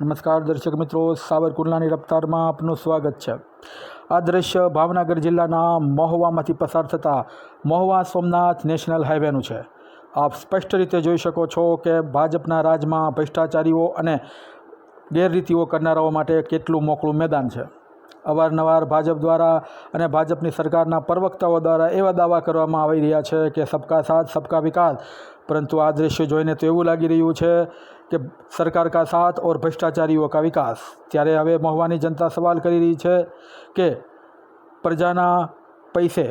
નમસ્કાર દર્શક મિત્રો, સાવરકુંડલાની રફતારમાં આપનું સ્વાગત છે. આ દ્રશ્ય ભાવનગર જિલ્લાના મહુવામાંથી પસાર થતા મહુવા સોમનાથ નેશનલ હાઈવેનું છે. આપ સ્પષ્ટ રીતે જોઈ શકો છો કે ભાજપના રાજમાં ભ્રષ્ટાચારીઓ અને ગેરરીતિઓ કરનારાઓ માટે કેટલું મોકળું મેદાન છે. અવારનવાર ભાજપ દ્વારા અને ભાજપની સરકારના પ્રવક્તાઓ દ્વારા એવા દાવા કરવામાં આવી રહ્યા છે કે સબકા સાથ, સબકા વિકાસ. પરંતુ આ દૃશ્ય જોઈને તો એવું લાગી રહ્યું છે કે સરકાર કા સાથ ઓર ભ્રષ્ટાચારીઓ કા વિકાસ. ત્યારે હવે મહુવાની જનતા સવાલ કરી રહી છે કે પ્રજાના પૈસે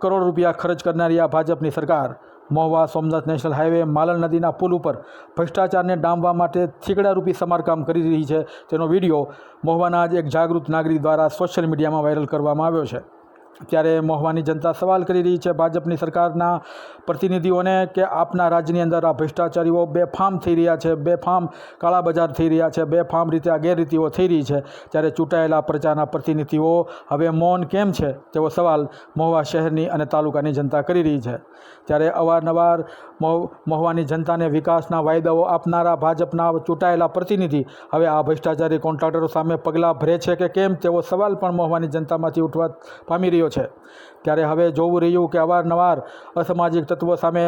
કરોડ રૂપિયા ખર્ચ કરનારી આ ભાજપની સરકાર મહુવા સોમનાથ નેશનલ હાઈવે માલણ નદીના પુલ ઉપર ભ્રષ્ટાચારને ડામવા માટે થીગડારૂપી સમારકામ કરી રહી છે. તેનો વીડિયો મહુવાના જ એક જાગૃત નાગરિક દ્વારા સોશિયલ મીડિયામાં વાયરલ કરવામાં આવ્યો છે. ત્યારે મહુવાની જનતા સવાલ કરી રહી છે ભાજપની સરકારના પ્રતિનિધિઓને કે આપના રાજ્યની અંદર આ ભ્રષ્ટાચારીઓ બેફામ થઈ રહ્યા છે, બેફામ કાળા બજાર થઈ રહ્યા છે, બેફામ રીતે આ ગેરરીતિઓ થઈ રહી છે. ત્યારે ચૂંટાયેલા પ્રજાના પ્રતિનિધિઓ હવે મૌન કેમ છે? તેવો સવાલ મહુવા શહેરની અને તાલુકાની જનતા કરી રહી છે. ત્યારે અવારનવાર મહુ મહુવાની જનતાને વિકાસના વાયદાઓ આપનારા ભાજપના ચૂંટાયેલા પ્રતિનિધિ હવે આ ભ્રષ્ટાચારી કોન્ટ્રાક્ટરો સામે પગલાં ભરે છે કે કેમ? તેવો સવાલ પણ મહુવાની જનતામાંથી ઉઠવા પામી રહ્યો છે. ત્યારે હવે જોવું રહ્યું કે અવારનવાર અસામાજિક તત્વો સામે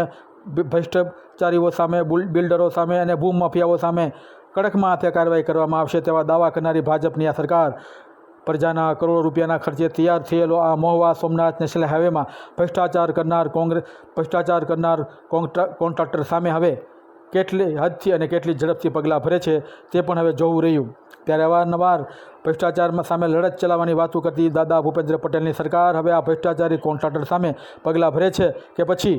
ભ્રષ્ટાચારીઓ સામે, બુલ, બિલ્ડરો સામે અને ભૂમાફિયાઓ સામે કડકમાં હાથે કાર્યવાહી કરવામાં આવશે તેવા દાવા કરનારી ભાજપની આ સરકાર પ્રજાના કરોડો રૂપિયાના ખર્ચે તૈયાર થયેલો આ મોહવા સોમનાથ નેશનલ હાઈવેમાં ભ્રષ્ટાચાર કરનાર કોંગ્રેસ ભ્રષ્ટાચાર કરનાર કોન્ટ્રા કોન્ટ્રાક્ટર સામે હવે કેટલી હદથી અને કેટલી ઝડપથી પગલાં ભરે છે તે પણ હવે જોવું રહ્યું. ત્યારે અવારનવાર ભ્રષ્ટાચારમાં સામે લડત ચલાવવાની વાતો કરતી દાદા ભૂપેન્દ્ર પટેલની સરકાર હવે આ ભ્રષ્ટાચારી કોન્ટ્રાક્ટર સામે પગલાં ભરે છે કે પછી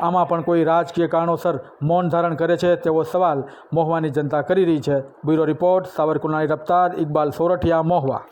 આમાં પણ કોઈ રાજકીય કારણોસર મૌન ધારણ કરે છે તેવો સવાલ મોહવાની જનતા કરી રહી છે. બ્યુરો રિપોર્ટ, સાવરકુંડલાની રફતાર, ઇકબાલ સોરઠિયા, મહુવા.